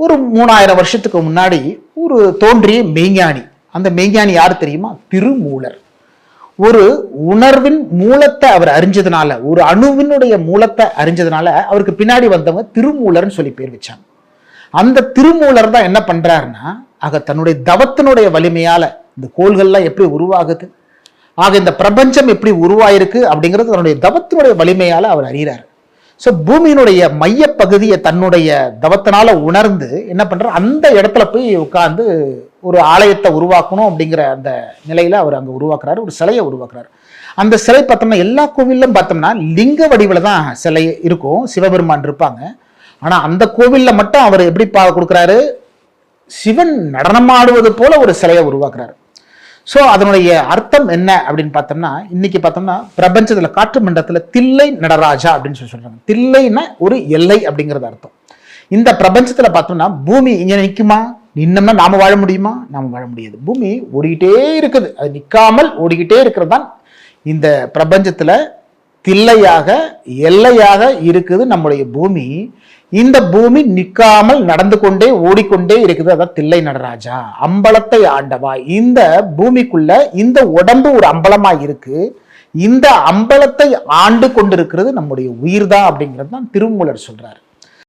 ஒரு மூணாயிரம் வருஷத்துக்கு முன்னாடி ஒரு தோன்றிய மெய்ஞானி. அந்த மெய்ஞானி யார் தெரியுமா? திருமூலர். ஒரு உணர்வின் மூலத்தை அவர் அறிஞ்சதுனால ஒரு அணுவினுடைய மூலத்தை அறிஞ்சதுனால அவருக்கு பின்னாடி வந்தவங்க திருமூலர்னு சொல்லி பேர் வச்சாங்க. அந்த திருமூலர் தான் என்ன பண்ணுறாருன்னா ஆக தன்னுடைய தவத்தினுடைய வலிமையால் இந்த கோள்கள்லாம் எப்படி உருவாகுது? ஆக இந்த பிரபஞ்சம் எப்படி உருவாயிருக்கு அப்படிங்கிறது தன்னுடைய தவத்தினுடைய வலிமையால் அவர் அறிகிறார். ஸோ பூமியினுடைய மையப்பகுதியை தன்னுடைய தவத்தினால உணர்ந்து என்ன பண்றார்? அந்த இடத்துல போய் உட்கார்ந்து ஒரு ஆலயத்தை உருவாக்கணும் அப்படிங்கிற அந்த நிலையில அவர் அங்க உருவாக்குறாரு ஒரு சிலையை உருவாக்குறாரு. அந்த சிலை பார்த்தோம்னா எல்லா கோவிலும் பார்த்தோம்னா லிங்க வடிவில் தான் சிலை இருக்கும் சிவபெருமான் இருப்பாங்க. ஆனால் அந்த கோவில்ல மட்டும் அவர் எப்படி பா கொடுக்குறாரு? சிவன் நடனமாடுவது போல ஒரு சிலையை உருவாக்குறாரு. ஸோ அதனுடைய அர்த்தம் என்ன அப்படின்னு பார்த்தோம்னா இன்னைக்கு பார்த்தோம்னா பிரபஞ்சத்தில் காற்று மண்டலத்தில் தில்லை நடராஜா அப்படின்னு சொல்லி சொல்றாங்க. தில்லைன்னா ஒரு எல்லை அப்படிங்கிறது அர்த்தம். இந்த பிரபஞ்சத்தில் பார்த்தோம்னா பூமி இங்கே நிற்குமா நின்னம்னா நாம வாழ முடியுமா? நாம வாழ முடியாது. பூமி ஓடிக்கிட்டே இருக்குது. அது நிற்காமல் ஓடிக்கிட்டே இருக்கிறது தான் இந்த பிரபஞ்சத்தில் தில்லையாக எல்லையாக இருக்குது நம்முடைய பூமி. இந்த பூமி நிற்காமல் நடந்து கொண்டே ஓடிக்கொண்டே இருக்குது. அதான் தில்லை நடராஜா. அம்பலத்தை ஆண்டவா. இந்த பூமிக்குள்ள இந்த உடம்பு ஒரு அம்பலமா இருக்கு. இந்த அம்பலத்தை ஆண்டு கொண்டிருக்கிறது நம்முடைய உயிர் தான் அப்படிங்கிறது தான் திருமூலர் சொல்றாரு.